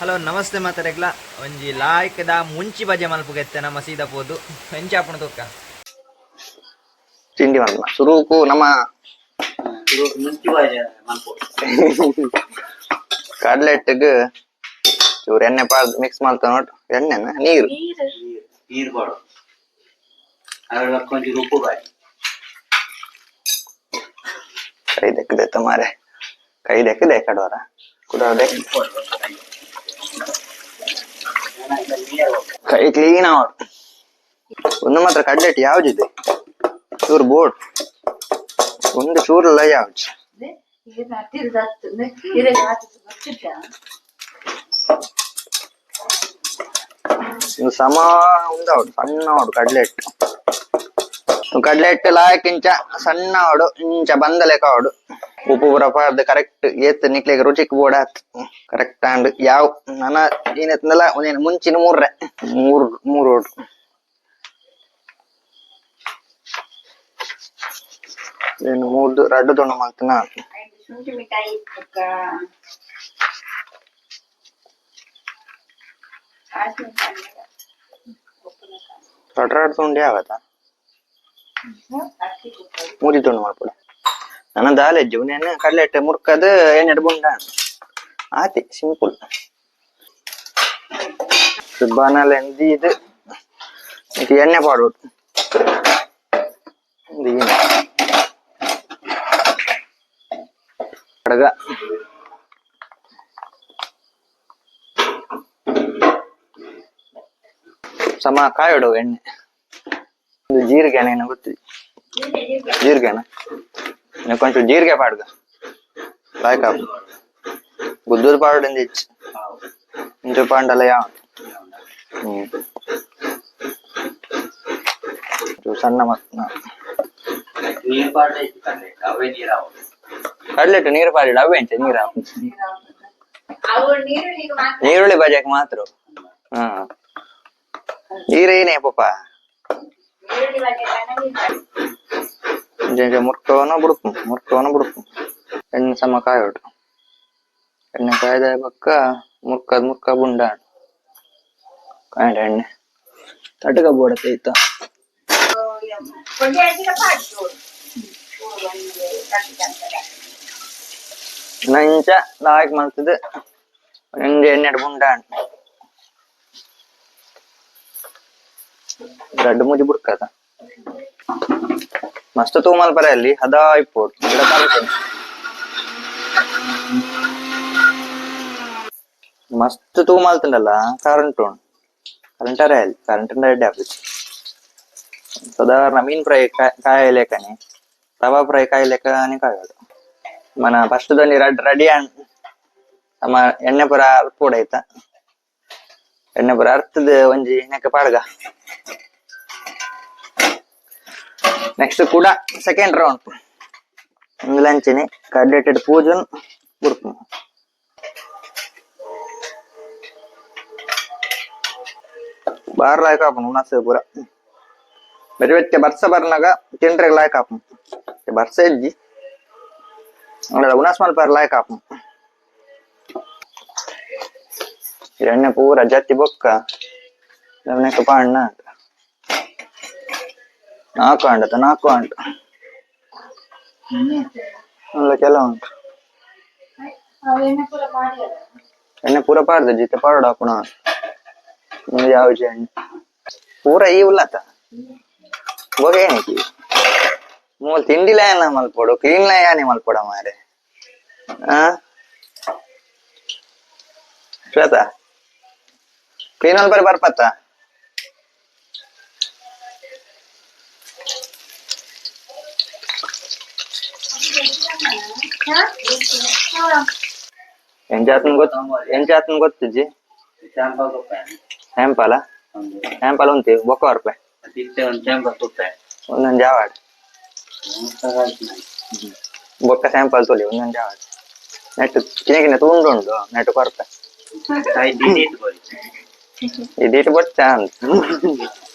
Hello ನಮಸ್ತೆ ಮಾತಾಡಕ್ಲ ಒಂಜಿ ಲಾಯ್ಕದ ಮುಂಚಿ ಬಜೆ ಮಲ್ಪುಗೆತ್ತೆ ನಮ್ಮ ಸೀದಾ ಪೋದು ಹೆಂಚಿ ಆಪಣ ತೋಕ? ತಿಂಡಿ ಮಾಡ್ಮ ಸುರುಕು ನಮ್ಮ ಕಡ್ಲೆಟ್ಗೆ ಚೂರು ಎಣ್ಣೆ ಪಾಡ್ ಮಿಕ್ಸ್ ಮಾಡ್ತಾ ನೋಡಿ. ಎಣ್ಣೆನ? ನೀರು. ನೀರು. ಕೊಡು ಅದ್ರೊಳಗೆ ಕೊಂಚ ಉಪ್ಪು ಬಾಯಿ. ಕೈ ದೆಕ್ಕದೆ ತಮಾರೆ ಕೈ ದೆಕ್ಕದೆ ಕಡವರ. ಕುಡ ಕೈ ಕ್ಲೀನ್ ಆವಡ್ ಒಂದು ಮಾತ್ರ ಕಡ್ಲೆಟ್ ಯಾವ್ದಿದೆ? ಚೂರು ಬೋಟ್ ಒಂದು ಚೂರಲ್ಲ ಯಾವ್ದು ಇದು ಸಮ ಉಂದಾವಡು ಸಣ್ಣ ಅವಡು ಕಡ್ಲೆಟ್. ಕಡ್ಲೆಟ್ ಲಾಯಕ್ ಇಂಚ, ಸಣ್ಣ ಅವಡು ಇಂಚ ಬಂದ ಲೆಕ್ಕ ಅವಡು ಉಪ್ಪು ಪೂರ ಪಾರ್ದು ಕರೆಕ್ಟ್ ಏತ್ ನಿಕ್ಲಿಗೆ ರುಚಿಕ್ ಬೋಡ ಕರೆಕ್ಟ್ ಅಂಡ್ ಯಾವ ನನ್ನ ಏನತ್ತಂದಲ್ಲ ಒಂದೇನು ಮುಂಚಿನ ಮೂರ್ರೆ ಮೂರ್ ಮೂರು ಓಡು ಏನು ಮೂರ್ದು ರಡ್ಡು ತೊಂಡು ಮಾಡ್ತೀನ ಶುಂಠಿ ಮಿಠಾಯಿ ಪಕ್ಕ ರಡ್ ರಡ್ ತೊಂಡು ಯಾವತ್ತ ಮೂರಿ ತೊಂಡು ಮಾಡ್ಕೊಡ ನನ್ನ ದಾಲೆಜ್ಜು ನೆನ್ನೆ ಕಡ್ಲೆಟ್ ಮುರ್ಕದ್ ಎಣ್ಣೆ ಬುಂಡ ಆತಿ ಸಿಂಪಲ್ ಸುಬ್ಬಾನಲ್ಲಿ ಎಂದಿ ಇದು ಇದು ಎಣ್ಣೆ ಪಾಡೋದು ಇದು ಏನು ಕಡಗ ಸಮ ಕಾಯೋಡು ಎಣ್ಣೆ ಇದು ಜೀರಿಗೆನ ಏನೋ ಗೊತ್ತಿದೆ ಜೀರಿಗೆನ నేను ನೀವು ಕೊಂಚ ಜೀರಿಗೆ ಪಾಡ್ಗ ಲಾಯ್ಕ ಗುದ್ದೂರು ಪಾಡುಡಿಂದ ಹೆಚ್ಚು ಇಂಚು ಪಾಂಡಲ ಯಾವ ಹ್ಮ್ ಸಣ್ಣ ಮತ್ತ ಕಡ್ಲೆಟ್ಟು ನೀರು ಪಾಡಿಡ ಅವೇ ಅಂಚೆ ನೀರ ಈರುಳ್ಳಿ ಬಜಾಕ್ ಮಾತ್ರ ಹಾ ಈರೇನೇ ಪಾಪ ನೀರುಳ್ಳಿ ಬಗ್ಗೆ ಚೆನ್ನಾಗಿ ಮುರ್ಕೋನ ಬುಡುಕು ಮುರ್ಕೋನ ಬುಡುಕು ಎಣ್ಣೆ ಸಮ ಕಾಯೋಡು ಎಣ್ಣೆ ಕಾಯ್ದ ಪಕ್ಕ ಮುರ್ಕದ್ ಮುರ್ಕ ಬುಂಡ ಕಾಯ್ಡ ಎಣ್ಣೆ ತಟಕ ಬೋಡತ್ತೆ ಇತ್ತ ಕೊಂಡಿ ಹಾಕಿದ ಪಾಡು ನಂಚ ಲಾಯಕ್ ಮಾಡ್ತದೆ ನಂಗೆ ಎಣ್ಣೆ ಬುಂಡ ರಡ್ಡು ಮುಜಿ ಬುಡ್ಕದ ಮಸ್ತ್ ತೂಮಲ್ ಪರ ಅಲ್ಲಿ ಹದಾ ಮಸ್ತ್ ಗಿಡ ಮಸ್ತ್ ಕರೆಂಟ್ ಉಂಡು ಕರೆಂಟ್ ಅರ ಅಲ್ಲಿ ಕರೆಂಟ್ ಅಡ್ಡೆ ನಮೀನ್ ಪ್ರೈ ಮೀನ್ ಫ್ರೈ ಕಾಯಲೇಕನೆ, ರವಾ ಫ್ರೈ ಕಾಯಲೇಕನೆ ಕಾಯೋದು. ಮನ ಫಸ್ಟ್ ದೊಂದು ರೆಡಿ ನಮ್ಮ ಎಣ್ಣೆ ಪುರ ಅಲ್ಪೋಡೈತ ಎಣ್ಣೆ ಪುರ ಅರ್ಥದ ಒಂಜಿ ನೆಕ್ಕ ಪಾಡ್ಗ. ನೆಕ್ಸ್ಟ್ ಕೂಡ ಸೆಕೆಂಡ್ ರೌಂಡ್ ಇಂಗ್ಲಂಚಿನಿ ಕಡ್ಲೆಟೆಡ್ ಪೂಜನ್ ಬುಡ್ಕು ಬಾರ್ ಲಾಯ್ಕ ಆಪುಂಡು ಉಣಸ್ ಪೂರ ಬೆರಿ ಬೆಚ್ಚ ಬರ್ಸ ಬರ್ನಾಗ ತಿಂಡ್ರೆಗ್ ಲಾಯ್ಕ ಆಪುಂಡು ಬರ್ಸ ಇಜ್ಜಿ ಅಲ್ಲ ಉಣಸ್ ಮಲ್ಪಾರ ಲಾಯ್ಕ ಆಪುಂಡು ಎಣ್ಣೆ ಪೂರ ಜತ್ತಿ ಬೊಕ್ಕ ನೆಕ್ಕ ಪಾಣ್ಣ ನಾಲ್ಕು ಅಂಡತ ನಾಲ್ಕು ಅಂಟ ಅಲ್ಲ ಕೆಲ ಉಂಟು. ಎಣ್ಣೆ ಪೂರ ಪಾಡ್ದ ಜೀತೆ? ಪಾಡ ನಿಮ್ಗೆ ಯಾವ ಎಣ್ಣೆ ಪೂರ ಈ ಉಲ್ಲತ ಹೋಗ ಮೂಲ್ ತಿಂಡಿಲ ಏನ ಮಲ್ಪೊಡು, ಕ್ಲೀನ್ಲ ಯಾನೆ ಮಲ್ಪೊಡ ಮಾರೆ? ಆ? ಶ್ವೇತಾ? ಕ್ಲೀನ್ ಮಲ್ಪರಿ ಬರ್ಪತ್ತ? ಎಂಚಾತನ್ ಗೊತ್ತ ಎಂಚಾತನ್ ಗೊತ್ತಿಜ್ಜಿ ಚಾಂಪ ರೂಪಾಯಿ ಹ್ಯಾಂಪಲ ಒಂದು ಹ್ಯಾಂಪಲ ಉಂತಿ ಬೊಕ್ಕ ರೂಪಾಯಿ ಅದಿಕ್ಕೆ ಒಂದು ಚಾಂಪ ರೂಪಾಯಿ ಒಂದೊಂದು ಜಾವಾಡ್ ಬೊಕ್ಕ ಸ್ಯಾಂಪಲ್ ತೊಲಿ ಒಂದೊಂದು ಜಾವಾಡ್ ನೆಟ್ ಕಿನ ಕಿನ ತೂಂಡು ಉಂಡು ನೆಟ್ ಕೊರಪೆ ತಾಯಿ ದಿನ ಇಟ್ಕೊಳ್ಳಿ ಇದಿಟ್ಟು ಬೊಚ್ಚ ಅಂತ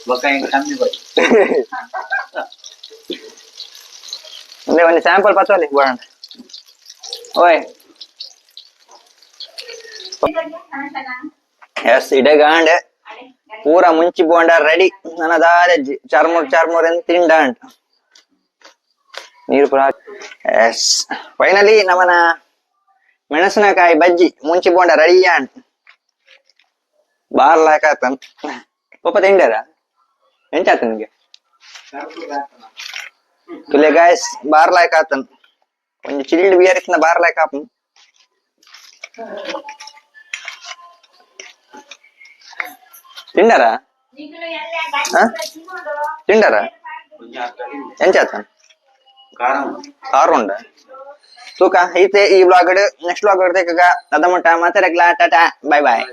ಬೊಕ್ಕ ಹಿಂಗೆ ಕಮ್ಮಿ ಬರ್ತದೆ ಒಂದೇ ಒಂದು ಸ್ಯಾಂಪಲ್ ಪತ್ತೋಲಿ ಬೋಣ ಓಯ್ ಎಸ್ ಇಡಗಾಂಡ್ ಪೂರ ಮುಂಚಿ ಬೋಂಡ ರೆಡಿ ನನ್ನ ದಾರಜ್ಜಿ ಚಾರ್ಮೂರ್ ಚಾರ್ಮೂರ್ ಅಂತ ತಿಂಡಾಂಡ್ ನೀರು ಪುರ ಎಸ್ ಫೈನಲಿ ನಮ್ಮನ ಮೆಣಸಿನಕಾಯಿ ಬಜ್ಜಿ ಮುಂಚಿ bonda ready and bar lock ಆತನ್ ಪಾಪ ತಿಂಡ್ಯಾರ ಎಂಚಾತ ನಿಮ್ಗೆ? ತುಲೆ ಗಾಯಸ್ ಬಾರ್ ಲಾಯ್ಕ್ ಆತನ್ ಒಂದು ಚಿಲ್ಡ್ ಬಿಯರ್ ಇತ್ತಿನ ಬಾರ್ ಲಾಯ್ಕ್ ಆಪನ್ ತಿಂಡಾರ? ತಿಂಡಾರ ಎಂಚಾತನ್ ಕಾರ್ ಉಂಡ? ತೂಕ ಐತೆ ಈ ಬ್ಲಾಗ್ ನೆಕ್ಸ್ಟ್ ಬ್ಲಾಗ್ ತೆಗ ಅದ ಮುಟ್ಟ ಮತ್ತೆ ಟಾಟಾ ಬಾಯ್ ಬಾಯ್